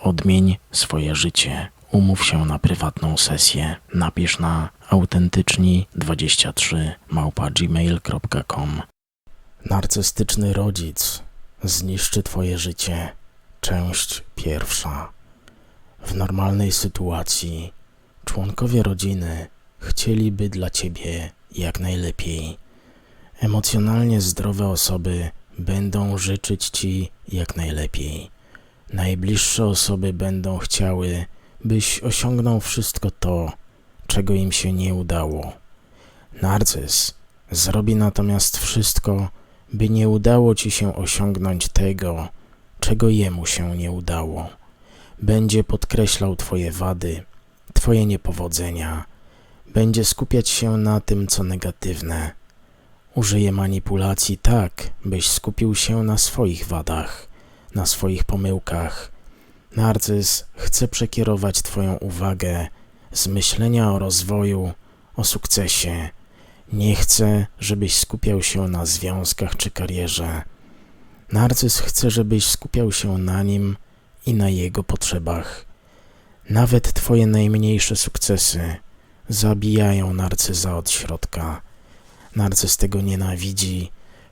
Odmień swoje życie. Umów się na prywatną sesję. Napisz na autentyczni23 małpa gmail.com Narcystyczny rodzic zniszczy twoje życie. Część pierwsza. W normalnej sytuacji członkowie rodziny chcieliby dla ciebie jak najlepiej. Emocjonalnie zdrowe osoby będą życzyć ci jak najlepiej. Najbliższe osoby będą chciały, byś osiągnął wszystko to, czego im się nie udało. Narcyz zrobi natomiast wszystko, by nie udało ci się osiągnąć tego, czego jemu się nie udało. Będzie podkreślał twoje wady, twoje niepowodzenia, będzie skupiać się na tym, co negatywne. Użyje manipulacji tak, byś skupił się na swoich wadach, na swoich pomyłkach. Narcyz chce przekierować Twoją uwagę z myślenia o rozwoju, o sukcesie. Nie chce, żebyś skupiał się na związkach czy karierze. Narcyz chce, żebyś skupiał się na nim i na jego potrzebach. Nawet Twoje najmniejsze sukcesy zabijają narcyza od środka. Narcyz tego nienawidzi,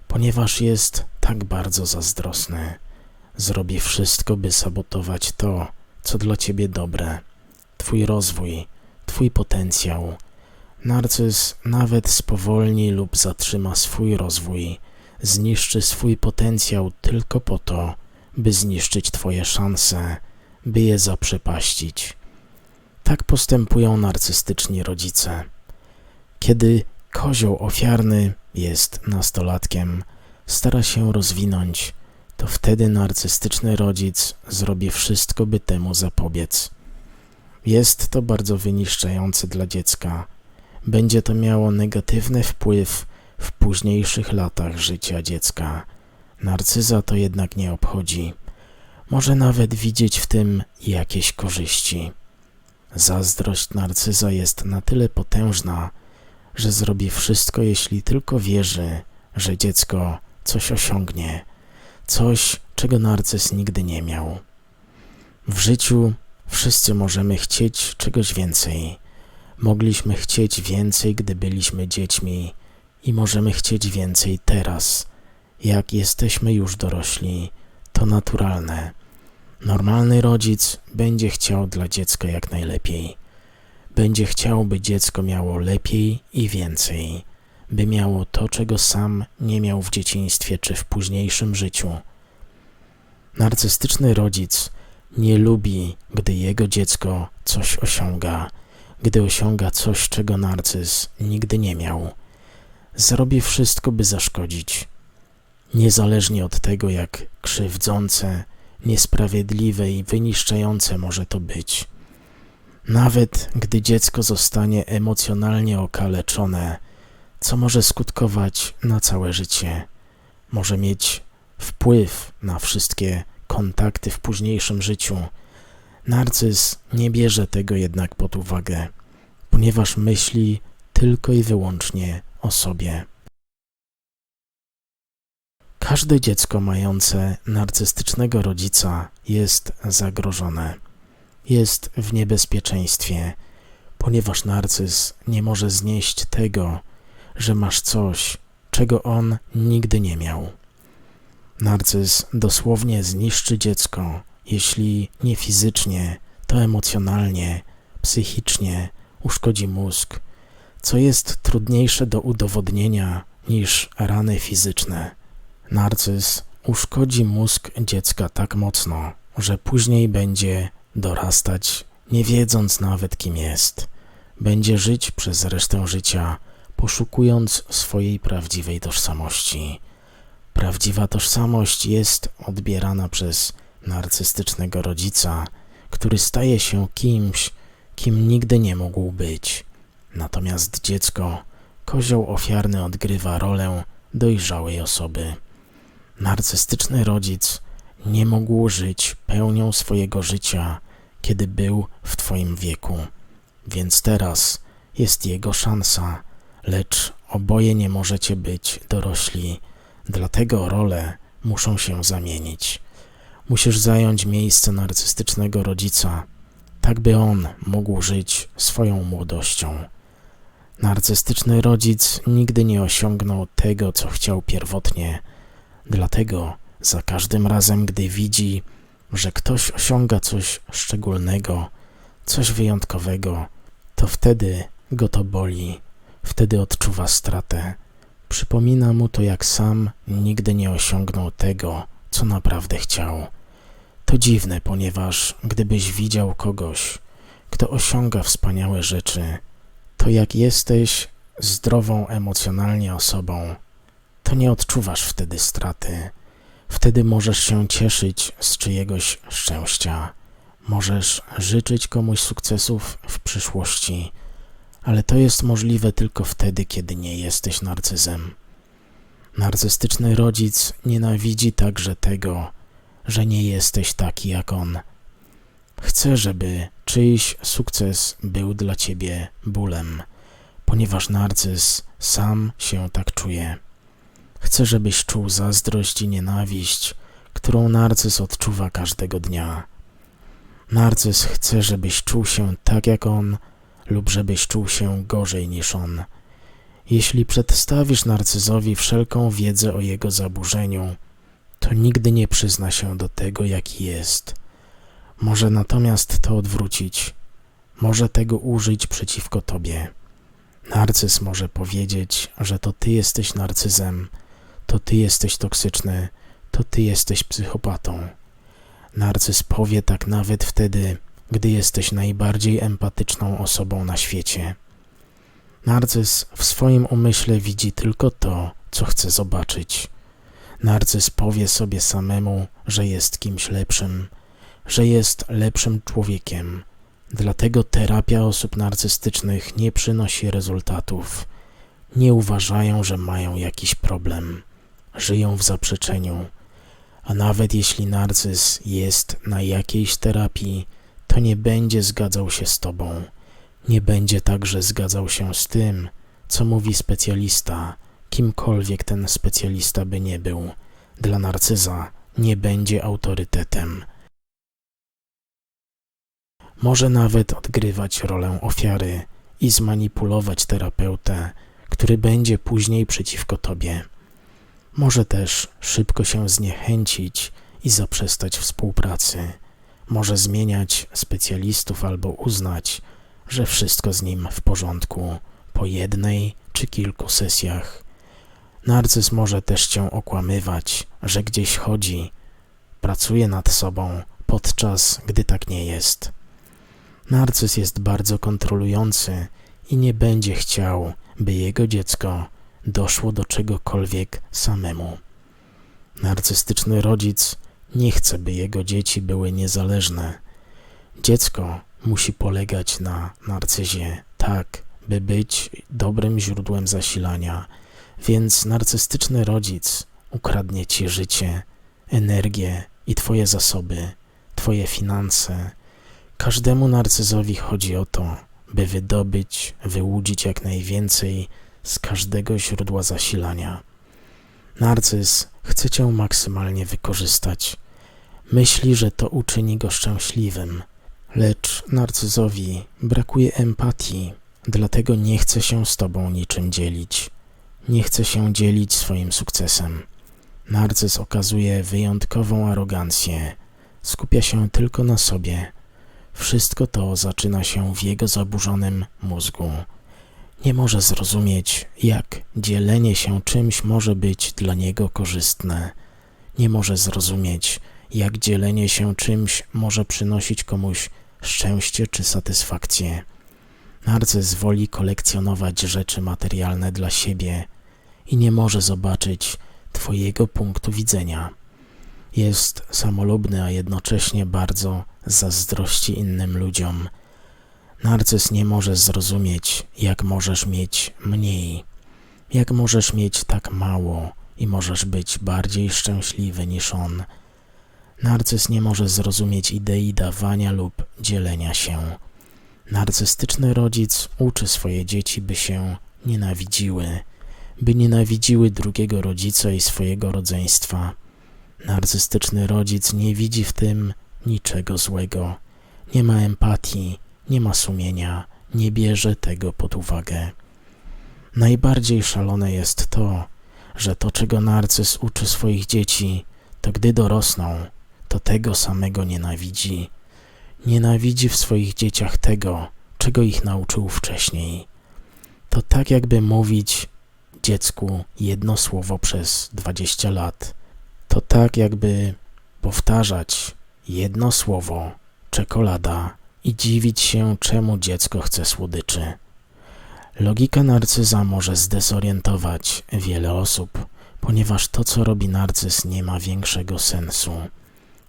ponieważ jest tak bardzo zazdrosny. Zrobi wszystko, by sabotować to, co dla ciebie dobre, twój rozwój, twój potencjał. Narcyz nawet spowolni lub zatrzyma swój rozwój, zniszczy swój potencjał tylko po to, by zniszczyć twoje szanse, by je zaprzepaścić. Tak postępują narcystyczni rodzice. Kiedy kozioł ofiarny jest nastolatkiem, stara się rozwinąć, to wtedy narcystyczny rodzic zrobi wszystko, by temu zapobiec. Jest to bardzo wyniszczające dla dziecka. Będzie to miało negatywny wpływ w późniejszych latach życia dziecka. Narcyza to jednak nie obchodzi. Może nawet widzieć w tym jakieś korzyści. Zazdrość narcyza jest na tyle potężna, że zrobi wszystko, jeśli tylko wierzy, że dziecko coś osiągnie, coś, czego narcyz nigdy nie miał. W życiu wszyscy możemy chcieć czegoś więcej. Mogliśmy chcieć więcej, gdy byliśmy dziećmi, i możemy chcieć więcej teraz, jak jesteśmy już dorośli. To naturalne. Normalny rodzic będzie chciał dla dziecka jak najlepiej. Będzie chciał, by dziecko miało lepiej i więcej, by miało to, czego sam nie miał w dzieciństwie czy w późniejszym życiu. Narcystyczny rodzic nie lubi, gdy jego dziecko coś osiąga, gdy osiąga coś, czego narcyz nigdy nie miał. Zrobi wszystko, by zaszkodzić. Niezależnie od tego, jak krzywdzące, niesprawiedliwe i wyniszczające może to być. Nawet gdy dziecko zostanie emocjonalnie okaleczone, co może skutkować na całe życie, może mieć wpływ na wszystkie kontakty w późniejszym życiu. Narcyz nie bierze tego jednak pod uwagę, ponieważ myśli tylko i wyłącznie o sobie. Każde dziecko mające narcystycznego rodzica jest zagrożone, jest w niebezpieczeństwie, ponieważ narcyz nie może znieść tego, że masz coś, czego on nigdy nie miał. Narcyz dosłownie zniszczy dziecko, jeśli nie fizycznie, to emocjonalnie, psychicznie uszkodzi mózg, co jest trudniejsze do udowodnienia niż rany fizyczne. Narcyz uszkodzi mózg dziecka tak mocno, że później będzie dorastać, nie wiedząc nawet kim jest. Będzie żyć przez resztę życia, poszukując swojej prawdziwej tożsamości. Prawdziwa tożsamość jest odbierana przez narcystycznego rodzica, który staje się kimś, kim nigdy nie mógł być. Natomiast dziecko, kozioł ofiarny odgrywa rolę dojrzałej osoby. Narcystyczny rodzic nie mógł żyć pełnią swojego życia, kiedy był w Twoim wieku, więc teraz jest jego szansa, lecz oboje nie możecie być dorośli, dlatego role muszą się zamienić. Musisz zająć miejsce narcystycznego rodzica, tak by on mógł żyć swoją młodością. Narcystyczny rodzic nigdy nie osiągnął tego, co chciał pierwotnie, dlatego za każdym razem, gdy widzi, że ktoś osiąga coś szczególnego, coś wyjątkowego, to wtedy go to boli, wtedy odczuwa stratę. Przypomina mu to, jak sam nigdy nie osiągnął tego, co naprawdę chciał. To dziwne, ponieważ gdybyś widział kogoś, kto osiąga wspaniałe rzeczy, to jak jesteś zdrową emocjonalnie osobą, to nie odczuwasz wtedy straty. Wtedy możesz się cieszyć z czyjegoś szczęścia. Możesz życzyć komuś sukcesów w przyszłości, ale to jest możliwe tylko wtedy, kiedy nie jesteś narcyzem. Narcystyczny rodzic nienawidzi także tego, że nie jesteś taki jak on. Chce, żeby czyjś sukces był dla ciebie bólem, ponieważ narcyz sam się tak czuje. Chce, żebyś czuł zazdrość i nienawiść, którą narcyz odczuwa każdego dnia. Narcyz chce, żebyś czuł się tak jak on, lub żebyś czuł się gorzej niż on. Jeśli przedstawisz narcyzowi wszelką wiedzę o jego zaburzeniu, to nigdy nie przyzna się do tego, jaki jest. Może natomiast to odwrócić, może tego użyć przeciwko tobie. Narcyz może powiedzieć, że to ty jesteś narcyzem, to ty jesteś toksyczny, to ty jesteś psychopatą. Narcyz powie tak nawet wtedy, gdy jesteś najbardziej empatyczną osobą na świecie. Narcyz w swoim umyśle widzi tylko to, co chce zobaczyć. Narcyz powie sobie samemu, że jest kimś lepszym, że jest lepszym człowiekiem. Dlatego terapia osób narcystycznych nie przynosi rezultatów. Nie uważają, że mają jakiś problem. Żyją w zaprzeczeniu. A nawet jeśli narcyz jest na jakiejś terapii, to nie będzie zgadzał się z tobą. Nie będzie także zgadzał się z tym, co mówi specjalista, kimkolwiek ten specjalista by nie był. Dla narcyza nie będzie autorytetem. Może nawet odgrywać rolę ofiary i zmanipulować terapeutę, który będzie później przeciwko tobie. Może też szybko się zniechęcić i zaprzestać współpracy. Może zmieniać specjalistów albo uznać, że wszystko z nim w porządku po jednej czy kilku sesjach. Narcyz może też cię okłamywać, że gdzieś chodzi, pracuje nad sobą, podczas gdy tak nie jest. Narcyz jest bardzo kontrolujący i nie będzie chciał, by jego dziecko doszło do czegokolwiek samemu. Narcystyczny rodzic nie chce, by jego dzieci były niezależne. Dziecko musi polegać na narcyzie, tak, by być dobrym źródłem zasilania, więc narcystyczny rodzic ukradnie ci życie, energię i twoje zasoby, twoje finanse. Każdemu narcyzowi chodzi o to, by wydobyć, wyłudzić jak najwięcej z każdego źródła zasilania. Narcyz chce cię maksymalnie wykorzystać. Myśli, że to uczyni go szczęśliwym, lecz narcyzowi brakuje empatii, dlatego nie chce się z tobą niczym dzielić. Nie chce się dzielić swoim sukcesem. Narcyz okazuje wyjątkową arogancję, skupia się tylko na sobie. Wszystko to zaczyna się w jego zaburzonym mózgu. Nie może zrozumieć, jak dzielenie się czymś może być dla niego korzystne. Nie może zrozumieć, jak dzielenie się czymś może przynosić komuś szczęście czy satysfakcję. Narcyz woli kolekcjonować rzeczy materialne dla siebie i nie może zobaczyć Twojego punktu widzenia. Jest samolubny, a jednocześnie bardzo zazdrości innym ludziom. Narcyz nie może zrozumieć, jak możesz mieć mniej, jak możesz mieć tak mało i możesz być bardziej szczęśliwy niż on. Narcyz nie może zrozumieć idei dawania lub dzielenia się. Narcystyczny rodzic uczy swoje dzieci, by się nienawidziły, by nienawidziły drugiego rodzica i swojego rodzeństwa. Narcystyczny rodzic nie widzi w tym niczego złego, nie ma empatii, nie ma sumienia, nie bierze tego pod uwagę. Najbardziej szalone jest to, że to, czego narcyz uczy swoich dzieci, to gdy dorosną, to tego samego nienawidzi. Nienawidzi w swoich dzieciach tego, czego ich nauczył wcześniej. To tak jakby mówić dziecku jedno słowo przez 20 lat. To tak jakby powtarzać jedno słowo czekolada i dziwić się, czemu dziecko chce słodyczy. Logika narcyza może zdezorientować wiele osób, ponieważ to, co robi narcyz, nie ma większego sensu.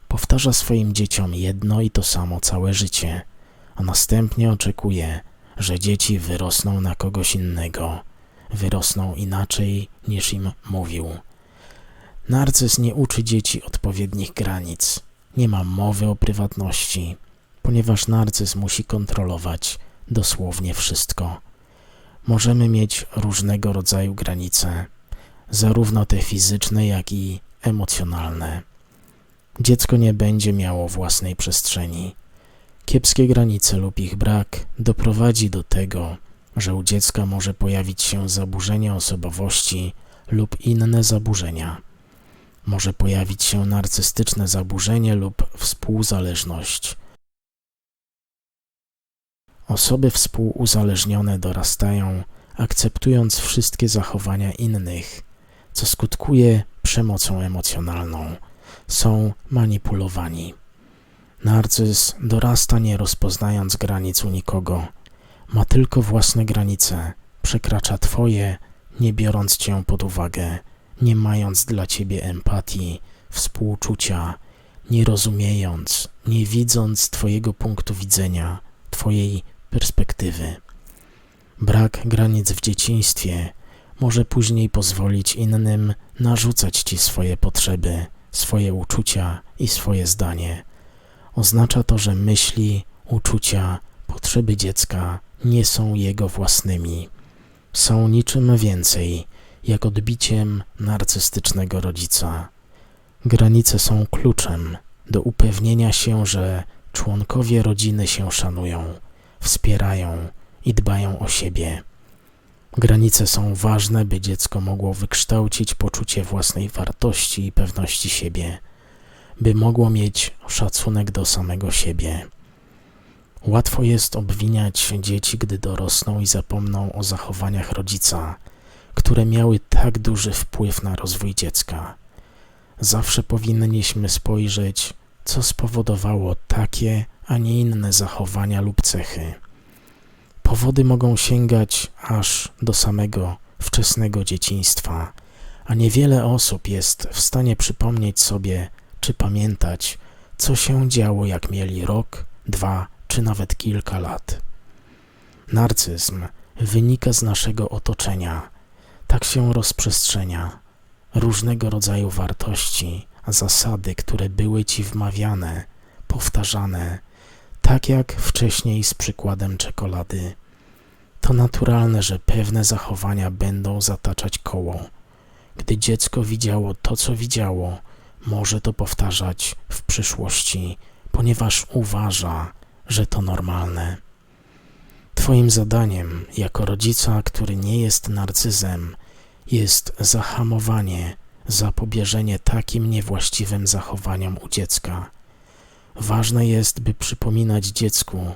Powtarza swoim dzieciom jedno i to samo całe życie, a następnie oczekuje, że dzieci wyrosną na kogoś innego, wyrosną inaczej niż im mówił. Narcyz nie uczy dzieci odpowiednich granic, nie ma mowy o prywatności, ponieważ narcyz musi kontrolować dosłownie wszystko. Możemy mieć różnego rodzaju granice, zarówno te fizyczne, jak i emocjonalne. Dziecko nie będzie miało własnej przestrzeni. Kiepskie granice lub ich brak doprowadzi do tego, że u dziecka może pojawić się zaburzenie osobowości lub inne zaburzenia. Może pojawić się narcystyczne zaburzenie lub współzależność. Osoby współuzależnione dorastają, akceptując wszystkie zachowania innych, co skutkuje przemocą emocjonalną. Są manipulowani. Narcyz dorasta nie rozpoznając granic u nikogo. Ma tylko własne granice, przekracza Twoje, nie biorąc Cię pod uwagę, nie mając dla Ciebie empatii, współczucia, nie rozumiejąc, nie widząc Twojego punktu widzenia, Twojej perspektywy. Brak granic w dzieciństwie może później pozwolić innym narzucać Ci swoje potrzeby, swoje uczucia i swoje zdanie. Oznacza to, że myśli, uczucia, potrzeby dziecka nie są jego własnymi. Są niczym więcej, jak odbiciem narcystycznego rodzica. Granice są kluczem do upewnienia się, że członkowie rodziny się szanują, wspierają i dbają o siebie. Granice są ważne, by dziecko mogło wykształcić poczucie własnej wartości i pewności siebie, by mogło mieć szacunek do samego siebie. Łatwo jest obwiniać dzieci, gdy dorosną i zapomną o zachowaniach rodzica, które miały tak duży wpływ na rozwój dziecka. Zawsze powinniśmy spojrzeć, co spowodowało takie, a nie inne zachowania lub cechy. Powody mogą sięgać aż do samego wczesnego dzieciństwa, a niewiele osób jest w stanie przypomnieć sobie czy pamiętać, co się działo, jak mieli rok, dwa czy nawet kilka lat. Narcyzm wynika z naszego otoczenia, tak się rozprzestrzenia. Różnego rodzaju wartości, zasady, które były ci wmawiane, powtarzane, tak jak wcześniej z przykładem czekolady. To naturalne, że pewne zachowania będą zataczać koło. Gdy dziecko widziało to, co widziało, może to powtarzać w przyszłości, ponieważ uważa, że to normalne. Twoim zadaniem jako rodzica, który nie jest narcyzem, jest zahamowanie, zapobieżenie takim niewłaściwym zachowaniom u dziecka. Ważne jest, by przypominać dziecku,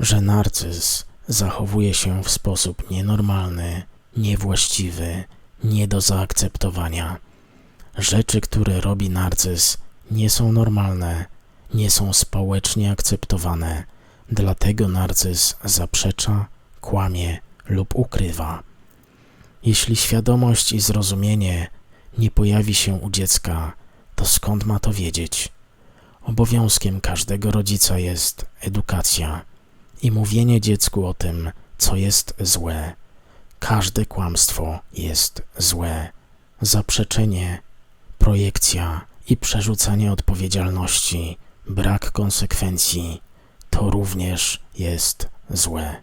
że narcyz zachowuje się w sposób nienormalny, niewłaściwy, nie do zaakceptowania. Rzeczy, które robi narcyz, nie są normalne, nie są społecznie akceptowane, dlatego narcyz zaprzecza, kłamie lub ukrywa. Jeśli świadomość i zrozumienie nie pojawi się u dziecka, to skąd ma to wiedzieć? Obowiązkiem każdego rodzica jest edukacja i mówienie dziecku o tym, co jest złe. Każde kłamstwo jest złe. Zaprzeczenie, projekcja i przerzucanie odpowiedzialności, brak konsekwencji to również jest złe.